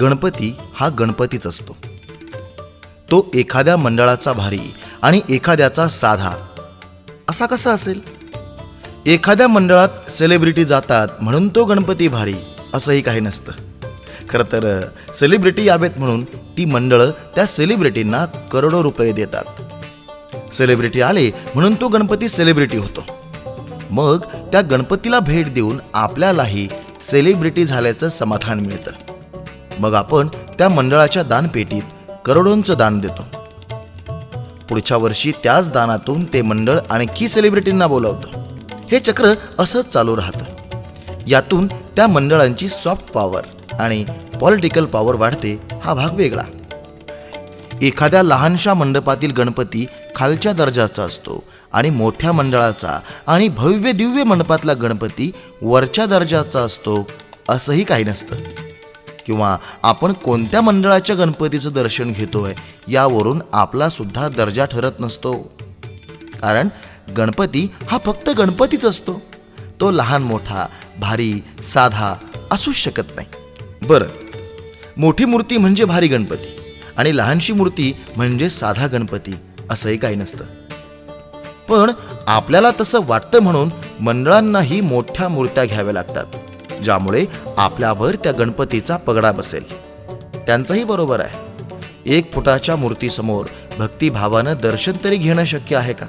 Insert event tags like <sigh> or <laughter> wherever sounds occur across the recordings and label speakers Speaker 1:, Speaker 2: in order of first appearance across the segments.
Speaker 1: गणपती हा गणपतीच असतो. तो एखाद्या मंडळाचा भारी आणि एखाद्याचा साधा. असा कसा असेल? एखाद्या मंडळात सेलिब्रिटी जातात म्हणून तो गणपती भारी असंही काही नसतं. खरं तर सेलिब्रिटी यावेत म्हणून ती मंडळं त्या सेलिब्रिटींना करोडो रुपये देतात. सेलिब्रिटी आले म्हणून तो गणपती सेलिब्रिटी होतो. मग त्या गणपतीला भेट देऊन आपल्यालाही सेलिब्रिटी झाल्याचं समाधान मिळतं. मग आपण त्या मंडळाच्या दानपेटीत करोडोंचं दान देतो. पुढच्या वर्षी त्याच दानातून ते मंडळ आणखी सेलिब्रिटींना बोलावतं. हे चक्र असंच चालू राहतं. यातून त्या मंडळांची सॉफ्ट पॉवर आणि पॉलिटिकल पॉवर वाढते हा भाग वेगळा. एखाद्या लहानशा मंडपातील गणपती खालच्या दर्जाचा असतो आणि मोठ्या मंडळाचा आणि भव्य दिव्य मंडपातला गणपती वरच्या दर्जाचा असतो असंही काही नसतं. किंवा आपण कोणत्या मंडळाच्या गणपतीचं दर्शन घेतोय यावरून आपला सुद्धा दर्जा ठरत नसतो. कारण गणपती हा फक्त गणपतीच असतो. तो लहान मोठा भारी साधा असूच शकत नाही. बरं मोठी मूर्ती म्हणजे भारी गणपती आणि लहानशी मूर्ती म्हणजे साधा गणपती असंही काही नसतं. पण आपल्याला तसं वाटतं म्हणून मंडळांनाही मोठ्या मूर्त्या घ्याव्या लागतात. ज्यामुळे आपल्यावर त्या गणपतीचा पगडा बसेल. त्यांचंही बरोबर आहे. एक फुटाच्या मूर्तीसमोर भक्तिभावानं दर्शन तरी घेणं शक्य आहे का?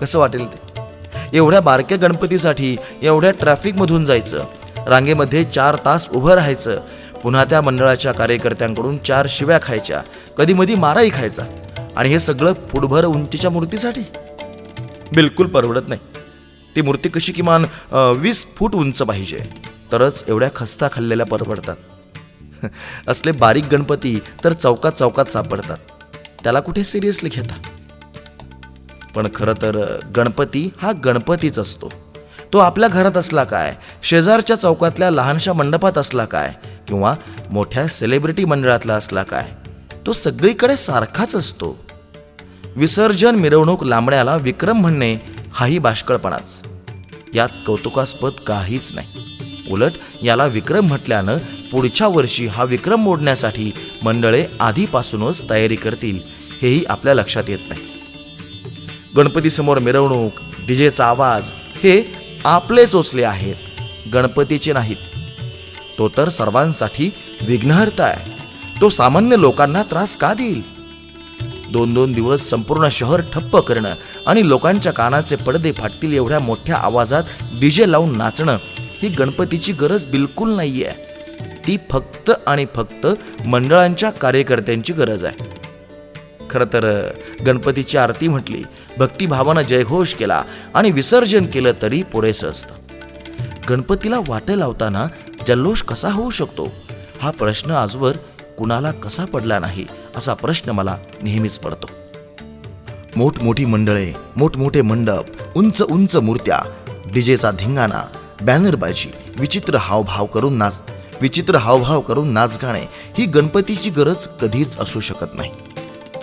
Speaker 1: कसं वाटेल ते? एवढ्या बारक्या गणपतीसाठी एवढ्या ट्रॅफिकमधून जायचं रांगेमध्ये चार तास उभं राहायचं पुन्हा त्या मंडळाच्या कार्यकर्त्यांकडून चार शिव्या खायच्या कधी मधी माराही खायचा आणि हे सगळं फुटभर उंचीच्या मूर्तीसाठी? बिलकुल परवडत नाही. ती मूर्ती कशी किमान वीस फूट उंच पाहिजे. तरच एवढ्या खस्ता खाल्लेल्या परवडतात. <laughs> असले बारीक गणपती तर चौकात चौकात सापडतात. त्याला कुठे सिरियसली घेता? पण खरं तर गणपती हा गणपतीच असतो. तो आपल्या घरात असला काय शेजारच्या चौकातल्या लहानशा मंडपात असला काय किंवा मोठ्या सेलिब्रिटी मंडळातला असला काय तो सगळीकडे सारखाच असतो. विसर्जन मिरवणूक लांबण्याला विक्रम म्हणणे हाही बाष्कळपणाच. यात कौतुकास्पद काहीच नाही. उलट याला विक्रम म्हटल्यानं पुढच्या वर्षी हा विक्रम मोडण्यासाठी मंडळे आधीपासूनच तयारी करतील हेही आपल्या लक्षात येत नाही. गणपतीसमोर मिरवणूक डीजेचा आवाज हे आपले चोचले आहेत. गणपतीचे नाहीत. तो तर सर्वांसाठी विघ्नहर्ता आहे. तो सामान्य लोकांना त्रास का देईल? दोन दोन दिवस संपूर्ण शहर ठप्प करणं आणि लोकांच्या कानाचे पडदे फाटतील एवढ्या मोठ्या आवाजात डीजे लावून नाचणं ही गणपतीची गरज बिलकुल नाही आहे ती फक्त आणि फक्त मंडळांच्या कार्यकर्त्यांची गरज आहे. खरं तर गणपतीची आरती म्हटली भक्तिभावानं जयघोष केला आणि विसर्जन केलं तरी पुरेसं असतं. गणपतीला वाटे लावताना जल्लोष कसा होऊ शकतो? हा प्रश्न आजवर कुणाला कसा पडला नाही असा प्रश्न मला नेहमीच पडतो. मोठमोठी मंडळे मोठमोठे मंडप उंच उंच मूर्त्या डीजेचा धिंगाणा बॅनरबाजी विचित्र हावभाव करून नाच विचित्र हावभाव करून नाच गाणे ही गणपतीची गरज कधीच असू शकत नाही.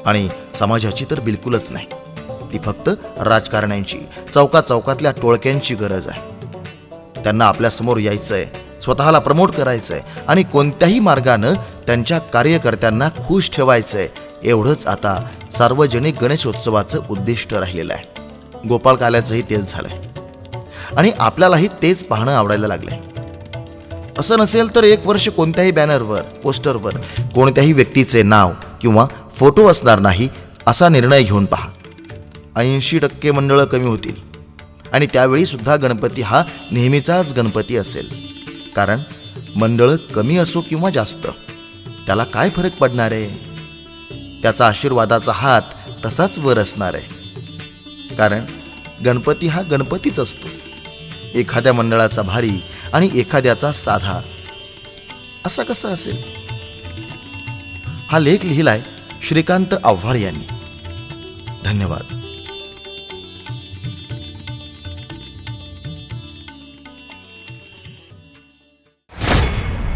Speaker 1: आणि समाजाची तर बिलकुलच नाही. ती फक्त राजकारण्यांची चौका चौकातल्या टोळक्यांची गरज आहे. त्यांना आपल्यासमोर यायचंय स्वतःला प्रमोट करायचंय आणि कोणत्याही मार्गानं त्यांच्या कार्यकर्त्यांना खुश ठेवायचंय एवढंच आता सार्वजनिक गणेशोत्सवाचं उद्दिष्ट राहिलेलं आहे. गोपाळ काल्याचंही तेच झालंय. आणि आपल्यालाही तेच पाहणं आवडायला लागलंय. असं नसेल तर एक वर्ष कोणत्याही बॅनरवर पोस्टरवर कोणत्याही व्यक्तीचे नाव किंवा फोटो असणार नाही असा निर्णय घेऊन पहा. ऐंशी टक्के मंडळं कमी होतील. आणि त्यावेळी सुद्धा गणपती हा नेहमीचाच गणपती असेल. कारण मंडळं कमी असो किंवा जास्त त्याला काय फरक पडणार आहे? त्याचा आशीर्वादाचा हात तसाच वर असणार आहे. कारण गणपती हा गणपतीच असतो. एखाद्या मंडळाचा भारी आणि एखाद्याचा साधा. असा कसा असेल? हा लेख लिहिलाय श्रीकांत आव्हाड यांनी. धन्यवाद.